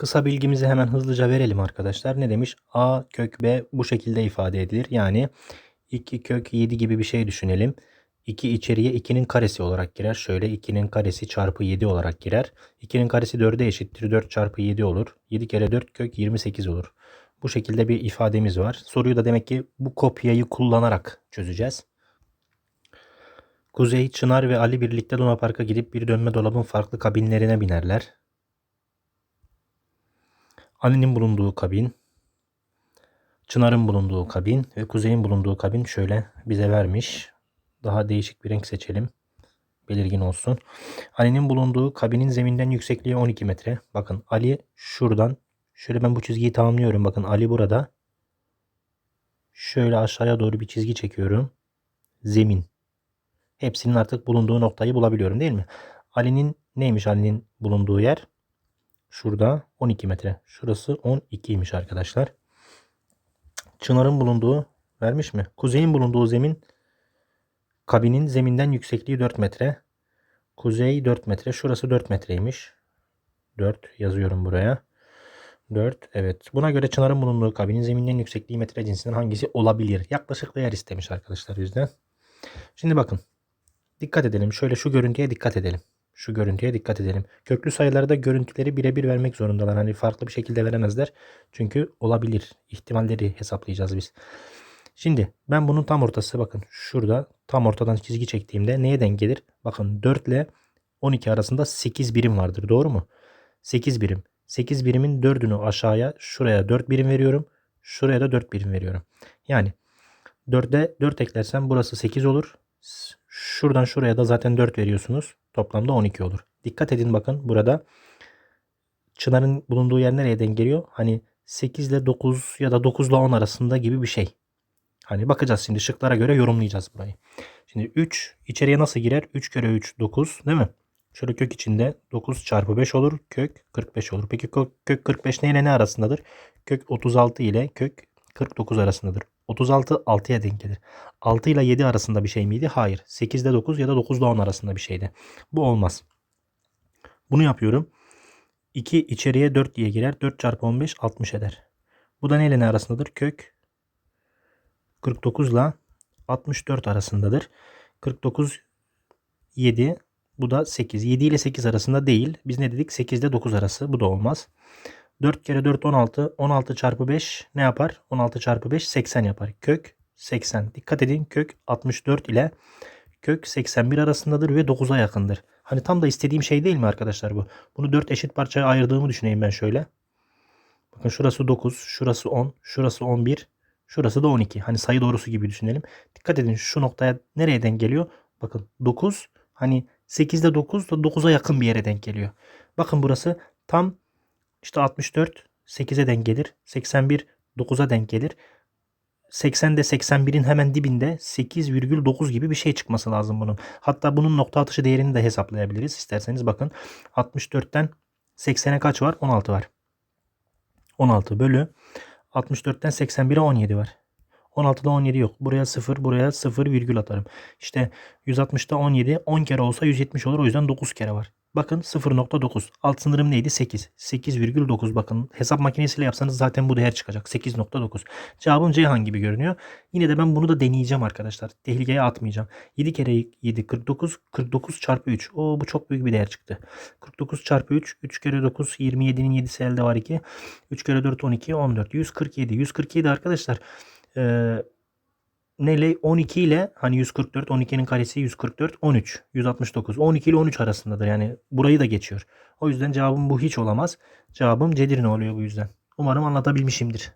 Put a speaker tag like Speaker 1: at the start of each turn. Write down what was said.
Speaker 1: Kısa bilgimizi hemen hızlıca verelim arkadaşlar. Ne demiş? A kök B bu şekilde ifade edilir. Yani 2 kök 7 gibi bir şey düşünelim. 2 içeriye 2'nin karesi olarak girer. Şöyle 2'nin karesi çarpı 7 olarak girer. 2'nin karesi 4'e eşittir. 4 çarpı 7 olur. 7 kere 4 kök 28 olur. Bu şekilde bir ifademiz var. Soruyu da demek ki bu kopyayı kullanarak çözeceğiz. Kuzey, Çınar ve Ali birlikte Luna Park'a gidip bir dönme dolabın farklı kabinlerine binerler. Ali'nin bulunduğu kabin, Çınar'ın bulunduğu kabin ve Kuzey'in bulunduğu kabin şöyle bize vermiş. Daha değişik bir renk seçelim. Belirgin olsun. Ali'nin bulunduğu kabinin zeminden yüksekliği 12 metre. Bakın Ali şuradan şöyle ben bu çizgiyi tamamlıyorum. Bakın Ali burada. Şöyle aşağıya doğru bir çizgi çekiyorum. Zemin. Hepsinin artık bulunduğu noktayı bulabiliyorum değil mi? Ali'nin neymiş Ali'nin bulunduğu yer? Şurada 12 metre. Şurası 12'ymiş arkadaşlar. Çınar'ın bulunduğu vermiş mi? Kuzey'in bulunduğu zemin kabinin zeminden yüksekliği 4 metre. Kuzey 4 metre. Şurası 4 metreymiş. 4 yazıyorum buraya. 4 evet. Buna göre Çınar'ın bulunduğu kabinin zeminden yüksekliği metre cinsinden hangisi olabilir? Yaklaşık değer istemiş arkadaşlar yüzden. Şimdi bakın. Dikkat edelim. Şöyle şu görüntüye dikkat edelim. Şu görüntüye dikkat edelim. Köklü sayılarda görüntüleri birebir vermek zorundalar. Hani farklı bir şekilde veremezler. Çünkü olabilir. İhtimalleri hesaplayacağız biz. Şimdi ben bunun tam ortası bakın şurada tam ortadan çizgi çektiğimde neye denk gelir? Bakın 4 ile 12 arasında 8 birim vardır. Doğru mu? 8 birim. 8 birimin 4'ünü aşağıya şuraya 4 birim veriyorum. Şuraya da 4 birim veriyorum. Yani 4'e 4 eklersem burası 8 olur. Şuradan şuraya da zaten 4 veriyorsunuz. Toplamda 12 olur. Dikkat edin bakın burada Çınar'ın bulunduğu yer nereye denk geliyor? Hani 8 ile 9 ya da 9 ile 10 arasında gibi bir şey. Hani bakacağız şimdi şıklara göre yorumlayacağız burayı. Şimdi 3 içeriye nasıl girer? 3 kere 3 9 değil mi? Şöyle kök içinde 9 çarpı 5 olur. Kök 45 olur. Peki kök 45 ne ile ne arasındadır? Kök 36 ile kök 49 arasındadır. 36 6'ya denk gelir. 6 ile 7 arasında bir şey miydi? Hayır. 8 ile 9 ya da 9 ile 10 arasında bir şeydi. Bu olmaz. Bunu yapıyorum. 2 içeriye 4 diye girer. 4 çarpı 15 60 eder. Bu da neyle ne arasındadır? Kök 49 ile 64 arasındadır. 49 7 bu da 8. 7 ile 8 arasında değil. Biz ne dedik? 8 ile 9 arası. Bu da olmaz. 4 kere 4 16. 16 çarpı 5 ne yapar? 16 çarpı 5 80 yapar. Kök 80. Dikkat edin kök 64 ile kök 81 arasındadır ve 9'a yakındır. Hani tam da istediğim şey değil mi arkadaşlar bu? Bunu 4 eşit parçaya ayırdığımı düşüneyim ben şöyle. Bakın şurası 9, şurası 10, şurası 11, şurası da 12. Hani sayı doğrusu gibi düşünelim. Dikkat edin şu noktaya nereye denk geliyor? Bakın 9 hani 8'de 9 da 9'a yakın bir yere denk geliyor. Bakın burası tam işte 64 8'e denk gelir. 81 9'a denk gelir. 80 de 81'in hemen dibinde 8,9 gibi bir şey çıkması lazım bunun. Hatta bunun nokta atışı değerini de hesaplayabiliriz. İsterseniz bakın 64'ten 80'e kaç var? 16 var. 16 bölü 64'ten 81'e 17 var. 16'da 17 yok. Buraya 0, buraya 0 virgül atarım. İşte 160'da 17 10 kere olsa 170 olur. O yüzden 9 kere var. Bakın 0.9. Alt sınırım neydi? 8. 8,9 bakın. Hesap makinesiyle yapsanız zaten bu değer çıkacak. 8.9. Cevabım Ceyhan gibi görünüyor. Yine de ben bunu da deneyeceğim arkadaşlar. Tehlikeye atmayacağım. 7 kere 7 49. 49 çarpı 3. O bu çok büyük bir değer çıktı. 49 çarpı 3. 3 kere 9 27'nin 7'si elde var 2. 3 kere 4 12 14. 147. 147 arkadaşlar. Eee neyle 12 ile hani 144 12'nin karesi 144 13 169 12 ile 13 arasındadır yani burayı da geçiyor. O yüzden cevabım bu hiç olamaz. Cevabım Cedirne oluyor bu yüzden. Umarım anlatabilmişimdir.